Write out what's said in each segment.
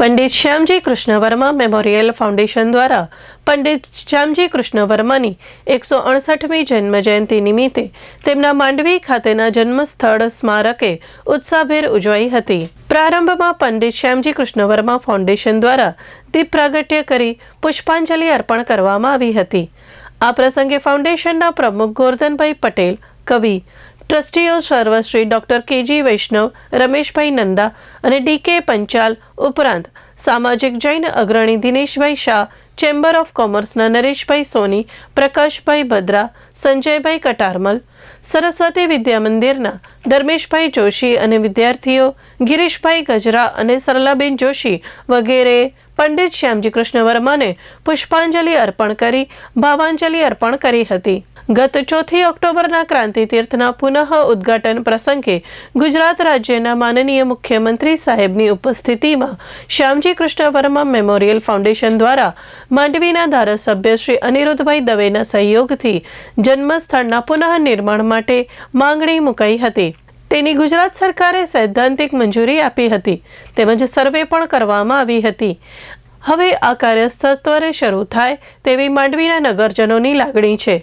Pandit Shyamji Krishna Varma memorial foundation દ્વારા પંડિત શ્યામજી કૃષ્ણ વર્માની એકસો અડસઠમી જન્મ જયંતિ નિમિત્તે તેમના માંડવી ખાતેના જન્મસ્થળ સ્મારકે ઉત્સાહભેર ઉજવાઈ હતી. પ્રારંભમાં પંડિત શ્યામજી કૃષ્ણ વર્મા ફાઉન્ડેશન દ્વારા દીપ પ્રાગટ્ય કરી પુષ્પાંજલિ અર્પણ કરવામાં આવી હતી. આ પ્રસંગે ફાઉન્ડેશનના પ્રમુખ ગોરધનભાઈ પટેલ, કવિ ટ્રસ્ટીઓ સર્વશ્રી doctor K G Vaishnav, Rameshbhai Nanda અને ડીકે પંચાલ ઉપરાંત સામાજિક જૈન અગ્રણી દિનેશભાઈ શાહ, ચેમ્બર ઓફ કોમર્સના નરેશભાઈ સોની, પ્રકાશભાઈ ભદ્રા, સંજયભાઈ કટારમલ, સરસ્વતી વિદ્યા મંદિરના ધર્મેશભાઈ જોશી અને વિદ્યાર્થીઓ ગિરીશભાઈ ગજરા અને સરલાબેન જોશી વગેરે પંડિત શ્યામજી કૃષ્ણ વર્માને પુષ્પાંજલિ અર્પણ કરી, ભાવાંજલિ અર્પણ કરી હતી. ગત ચોથી ઓક્ટોબરના ક્રાંતિ તીર્થના પુનઃ ઉદ્ઘાટન પ્રસંગે ગુજરાત રાજ્યના માનનીય મુખ્યમંત્રી સાહેબની ઉપસ્થિતિમાં શ્યામજી કૃષ્ણ વર્મા મેમોરિયલ ફાઉન્ડેશન દ્વારા માંડવીના ધારાસભ્ય શ્રી અનિરુદ્ધભાઈ દવેના સહયોગથી જન્મસ્થળના પુનઃ નિર્માણ માટે માંગણી મુકાઈ હતી. તેની ગુજરાત સરકારે સૈદ્ધાંતિક મંજૂરી આપી હતી તેમજ સર્વે પણ કરવામાં આવી હતી. હવે આ કાર્ય સત્વરે શરૂ થાય તેવી માંડવીના નગરજનોની લાગણી છે.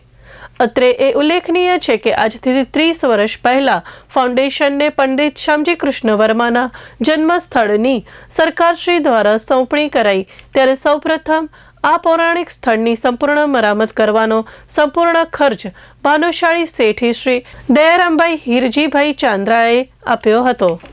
અત્રે એ ઉલ્લેખનીય છે કે આજથી ત્રીસ વર્ષ પહેલા ફાઉન્ડેશનને પંડિત શ્યામજી કૃષ્ણ વર્માના જન્મસ્થળની સરકારશ્રી દ્વારા સોંપણી કરાઈ. ત્યારે સૌપ્રથમ આ પૌરાણિક સ્થળની સંપૂર્ણ મરામત કરવાનો સંપૂર્ણ ખર્ચ ભાનુશાળી શેઠી શ્રી દયારામભાઈ હિરજીભાઈ ચાંદ્રાએ આપ્યો હતો.